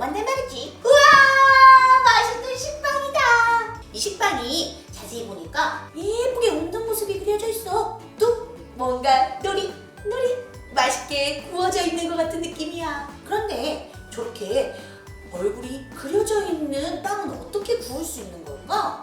만들 말이지. 우와! 맛있는 식빵이다. 이 식빵이 자세히 보니까 예쁘게 웃는 모습이 그려져 있어. 또 뭔가 노리 노리 맛있게 구워져 있는 것 같은 느낌이야. 그런데 저렇게 얼굴이 그려져 있는 빵은 어떻게 구울 수 있는 건가?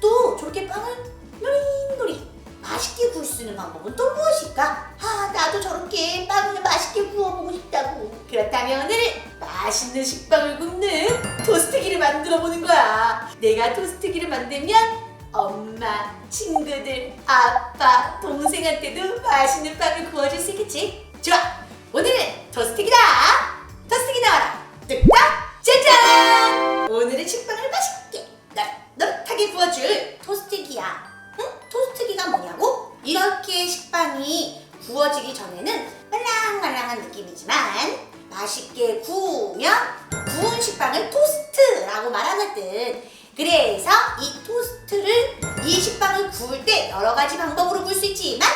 또 저렇게 빵을 노릇노릇 맛있게 구울 수 있는 방법은 또 무엇일까? 아 나도 저렇게 빵을 맛있게 구워보고 싶다고 그렇다면 오늘은 맛있는 식빵을 굽는 토스트기를 만들어 보는 거야. 내가 토스트기를 만들면 엄마, 친구들, 아빠, 동생한테도 맛있는 빵을 구워줄 수 있겠지? 좋아. 오늘은 토스트기다. 토스트기 나와라. 뚝딱 짜잔. 오늘의 식빵을 맛있게 노릇노릇하게 구워줄 토스트기야. 응? 토스트기가 뭐냐고? 이렇게 식빵이 구워지기 전에는 말랑말랑한 느낌이지만 맛있게 구우면 구운 식빵을 토스트라고 말하거든. 그래서 이 토스트를 이 식빵을 구울 때 여러 가지 방법으로 구울 수 있지만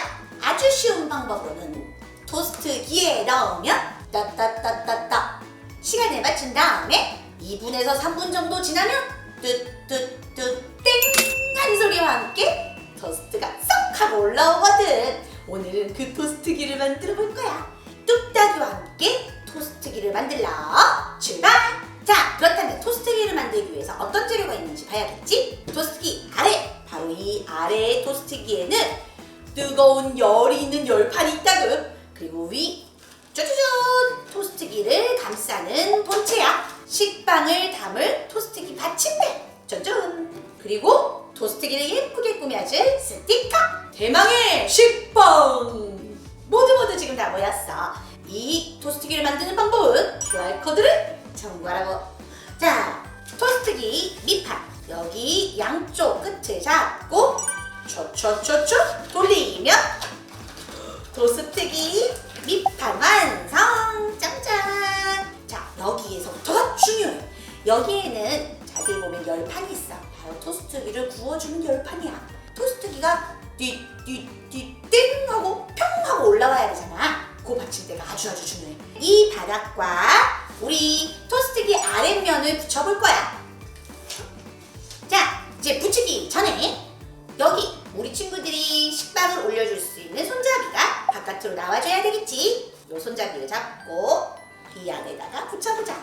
아주 쉬운 방법으로는 토스트기에 넣으면 따따따따따 시간을 맞춘 다음에 2분에서 3분 정도 지나면 뚜뚜뚜 땡 하는 소리와 함께 토스트가 쏙 하고 올라오거든. 오늘은 그 토스트기를 만들어 볼 거야. 뚝딱이와 함께 토스트기를 만들러 출발! 자, 그렇다면 토스트기를 만들기 위해서 어떤 재료가 있는지 봐야겠지? 토스트기 아래! 바로 이 아래의 토스트기에는 뜨거운 열이 있는 열판이 있다고. 그리고 위 짜자잔! 토스트기를 감싸는 본체야. 식빵을 담을 토스트기 받침대. 짜잔! 그리고 토스트기를 예쁘게 꾸며줄 스티커. 대망의 식빵! 모두 모두 지금 다 모였어. 이 토스트기를 만드는 방법은 QR코드를 참고하라고. 자, 토스트기 밑판. 여기 양쪽 끝을 잡고 쳐쳐쳐쳐 돌리면 토스트기 밑판 완성! 짱짱! 자, 여기에서부터가 중요해. 여기에는 자세히 보면 열판이 있어. 바로 토스트기를 구워주는 열판이야. 토스트기가 띠띠띠 하고 평 하고 올라와야 되잖아. 그 받침대가 아주 아주 중요해. 이 바닥과 우리 토스트기 아랫면을 붙여볼 거야. 자, 이제 붙이기 전에 여기 우리 친구들이 식빵을 올려줄 수 있는 손잡이가 바깥으로 나와줘야 되겠지. 요 손잡이를 잡고 이 안에다가 붙여보자.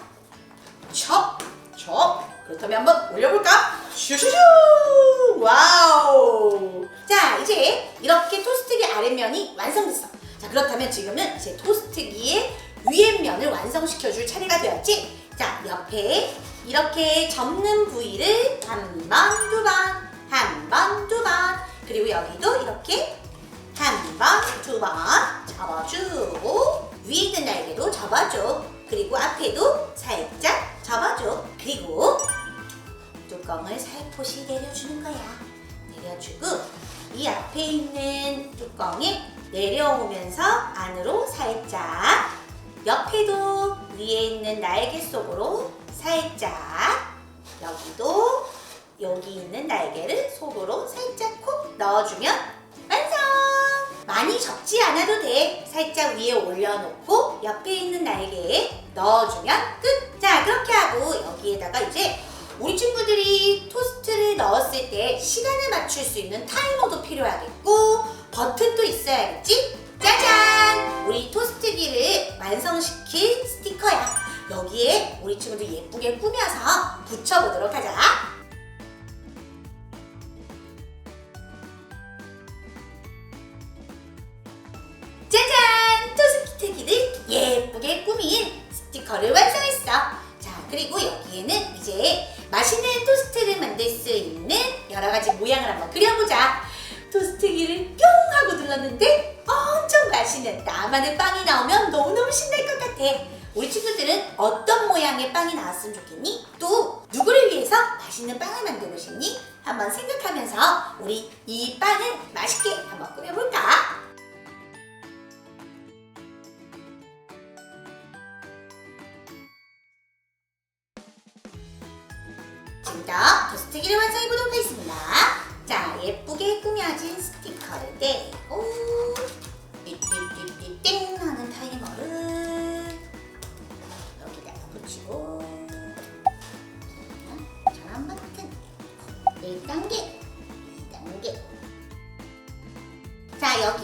척, 척. 그렇다면 한번 올려볼까? 슈슈슈! 와우! 자, 이제 이렇게 토스트기 아랫면이 완성됐어. 자, 그렇다면 지금은 이제 토스트기의 위에 면을 완성시켜줄 차례가 되었지? 자, 옆에 이렇게 접는 부위를 한 번, 두 번, 한 번, 두 번, 그리고 여기도 이렇게 한 번, 두 번 접어주고 위에 있는 날개도 접어줘. 그리고 앞에도 살짝 접어줘. 그리고 뚜껑을 살포시 내려주는 거야. 내려주고 이 앞에 있는 뚜껑에 내려오면서 안으로 살짝 옆에도 위에 있는 날개 속으로 살짝 여기도 여기 있는 날개를 속으로 살짝 콕 넣어주면 완성! 많이 접지 않아도 돼. 살짝 위에 올려놓고 옆에 있는 날개에 넣어주면 끝! 자, 그렇게 하고 여기에다가 이제 우리 친구들이 토스트를 넣었을 때 시간을 맞출 수 있는 타이머도 필요하겠고 버튼도 있어야겠지? 짜잔! 우리 토스트기를 완성시킨 스티커야. 여기에 우리 친구들 예쁘게 꾸며서 붙여보도록 하자. 모양을 한번 그려보자. 토스트기를 뿅 하고 눌렀는데 엄청 맛있는 나만의 빵이 나오면 너무너무 신날 것 같아. 우리 친구들은 어떤 모양의 빵이 나왔으면 좋겠니? 또 누구를 위해서 맛있는 빵을 만들고 싶니? 한번 생각하면서 우리 이 빵을 맛있게 한번 꾸며볼까? 지금부터 토스트기를 완성해보도록 꾸며진 스티커를 떼고 띠띠띠띠 땡 하는 타이머를 여기다가 붙이고 전원 버튼 1단계, 2단계,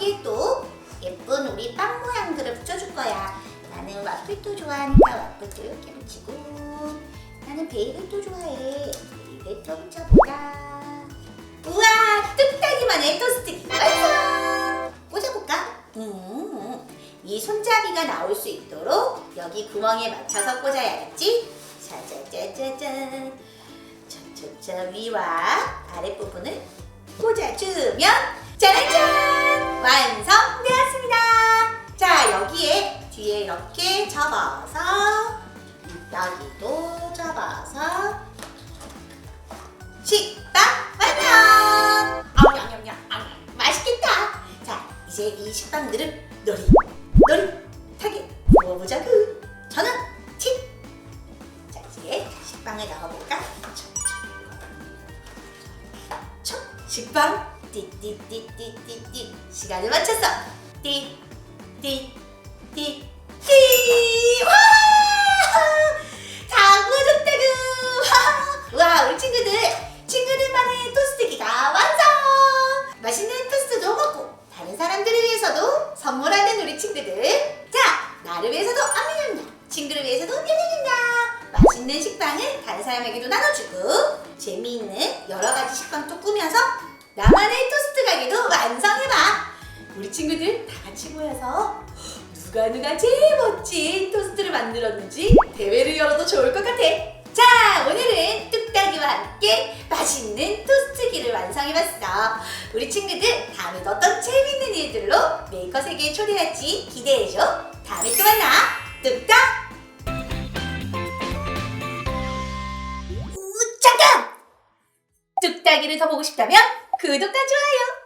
위에 또 예쁜 우리 빵 모양들을 붙여줄 거야. 나는 와플도 좋아하니까 와플도 이렇게 붙이고 나는 베이글도 좋아해. 베이글도 붙여보자. 우와 뚝딱이만의 토스트기 완성! 꽂아볼까? 음, 이 손잡이가 나올 수 있도록 여기 구멍에 맞춰서 꽂아야겠지? 짜자자자잔 차차차 위와 아랫부분을 꽂아주면 짜라짠! 완성되었습니다! 자 여기에 뒤에 이렇게 접어서 여기도 접어서 식빵을 넣어볼까? 첫 식빵. 띠띠띠띠띠띠. 시간을 맞췄어. 띠띠띠띠. 와! 다 구워졌다구. 와 우리 친구들. 친구들만의 토스트기가 완성. 맛있는 토스트도 먹고 다른 사람들을 위해서도 선물하는 우리 친구들. 자 나를 위해서도 안녕냠냠 친구를 위해서도 냠냠냠냠 맛있는 식빵을 다른 사람에게도 나눠주고 재미있는 여러 가지 식빵도 꾸며서 나만의 토스트 가게도 완성해봐 우리 친구들 다 같이 모여서 누가 누가 제일 멋진 토스트를 만들었는지 대회를 열어도 좋을 것 같아. 자, 오늘은 뚝딱이와 함께 맛있는 토스트기를 완성해봤어. 우리 친구들 다음에도 어떤 재밌는 일들로 메이커 세계에 초대할지 기대해줘. 뚝딱이를 더 보고 싶다면 구독과 좋아요